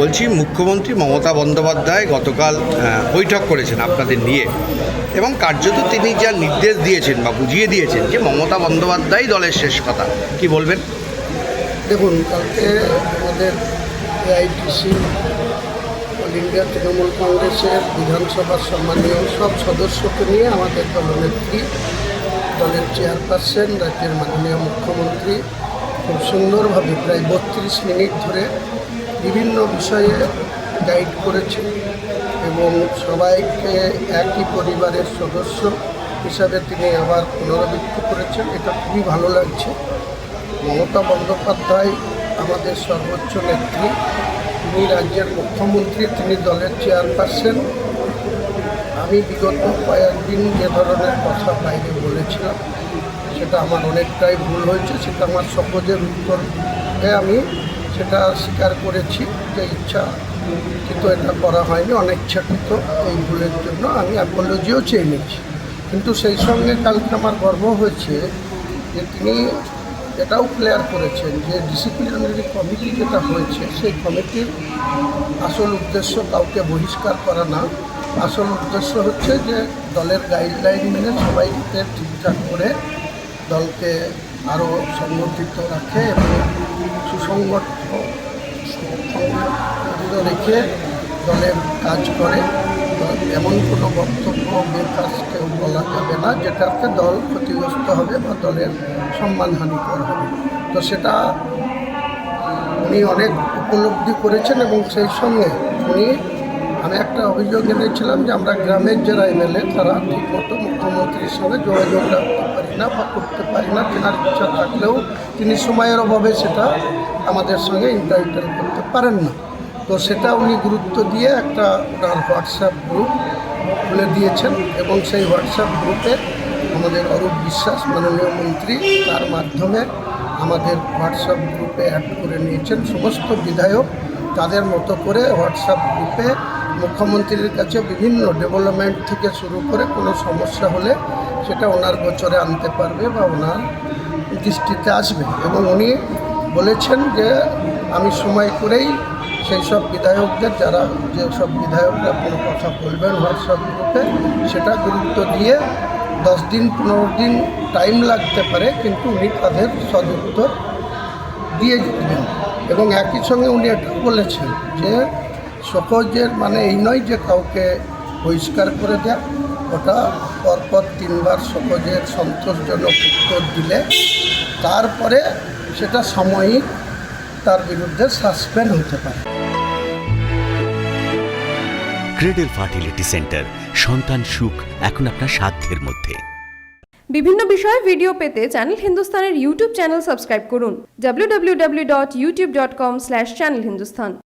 বলছি মুখ্যমন্ত্রী মমতা বন্দ্যোপাধ্যায় গতকাল বৈঠক করেছেন আপনাদের নিয়ে। এবং কার্যত তিনি যা নির্দেশ দিয়েছেন বা বুঝিয়ে দিয়েছেন যে মমতা বন্দ্যোপাধ্যায় দলের শেষ কথা, কি বলবেন? দেখুন, কালকে আমাদের এআইটিসি, অল ইন্ডিয়া তৃণমূল কংগ্রেসের বিধানসভার সম্মানীয় সব সদস্যকে নিয়ে আমাদের দলনেত্রী দলের চেয়ারপারসন, রাজ্যের মাননীয় মুখ্যমন্ত্রী খুব সুন্দরভাবে প্রায় বত্রিশ মিনিট ধরে বিভিন্ন বিষয়ে গাইড করেছেন এবং সবাইকে একই পরিবারের সদস্য হিসাবে তিনি আবার পুনরাবৃত্তি করেছেন। এটা খুবই ভালো লাগছে। মমতা বন্দ্যোপাধ্যায় আমাদের সর্বোচ্চ নেত্রী। তিনি রাজ্যের মুখ্যমন্ত্রী, তিনি দলের চেয়ারপারসন। আমি বিগত কয়েকদিন যে ধরনের কথা বাইরে বলেছিলাম, সেটা আমার অনেকটাই ভুল হয়েছে, সেটা আমার সহজের উত্তরে আমি সেটা স্বীকার করেছি যে ইচ্ছা, কিন্তু এটা করা হয়নি, অনিচ্ছাকৃত এই ভুলের জন্য আমি অ্যাপোলজিও চেয়ে নিচ্ছি কিন্তু সেই সঙ্গে কালকে আমার গর্ব হয়েছে যে তিনি এটাও ক্লিয়ার করেছেন যে ডিসিপ্লিনারি কমিটি যেটা হয়েছে, সেই কমিটির আসল উদ্দেশ্য কাউকে বহিষ্কার করা না। আসল উদ্দেশ্য হচ্ছে যে দলের গাইডলাইন মেনে সবাইকে ঠিকঠাক করে দলকে আরও সংগঠিত রাখে এবং সুসংগঠিত রেখে দলের কাজ করে। এমন কোনো বক্তব্য বেকার কেউ বলা যাবে না, যেটাতে দল ক্ষতিগ্রস্ত হবে বা দলের সম্মানহানিকর হবে। তো সেটা উনি অনেক উপলব্ধি করেছেন এবং সেই সঙ্গে উনি আমি একটা অভিযোগ এনেছিলাম যে আমরা গ্রামের যারা এমএলএ, তারা ঠিকমতো মুখ্যমন্ত্রীর সঙ্গে যোগাযোগ রাখতে পারি না বা করতে পারি না। তেনার ইচ্ছা থাকলেও তিনি সময়ের অভাবে সেটা আমাদের সঙ্গে ইন্টারভিউ করতে পারেন না। তো সেটা উনি গুরুত্ব দিয়ে একটা ওনার হোয়াটসঅ্যাপ গ্রুপ খুলে দিয়েছেন এবং সেই হোয়াটসঅ্যাপ গ্রুপে আমাদের অরূপ বিশ্বাস, মাননীয় মন্ত্রী, তার মাধ্যমে আমাদের হোয়াটসঅ্যাপ গ্রুপে অ্যাড করে নিয়েছেন। সমস্ত বিধায়ক তাদের মতো করে হোয়াটসঅ্যাপ গ্রুপে মুখ্যমন্ত্রীর কাছে বিভিন্ন ডেভেলপমেন্ট থেকে শুরু করে কোনো সমস্যা হলে সেটা ওনার গোচরে আনতে পারবে বা ওনার দৃষ্টিতে আসবে। এবং উনি বলেছেন যে, আমি সময় করেই সেই সব বিধায়কদের, যারা যেসব বিধায়করা কোনো কথা বলবেন হোয়াটসঅ্যাপ গ্রুপে সেটা গুরুত্ব দিয়ে দশ দিন, পনেরো দিন টাইম লাগতে পারে, কিন্তু উনি তাদের সদুত্তর দিয়ে দেবেন। এবং একই সঙ্গে উনি এটাও বলেছেন যে সহজের মানে এই নয় যে কাউকে বহিষ্কার করে দেয়া ওটা পরপর তিনবার সহজের সন্তোষজনক উত্তর দিলে তারপরে সেটা সাময়িক তার বিরুদ্ধে সাসপেন্ড হতে পারে। ক্রেডেল ফার্টিলিটি সেন্টার সন্তান সুখ এখন আপনার সাধ্যের মধ্যে। বিভিন্ন বিষয়ে ভিডিও পেতে চ্যানেল হিন্দুস্তানের ইউটিউব চ্যানেল সাবস্ক্রাইব করুন www.youtube.com/channelhindustan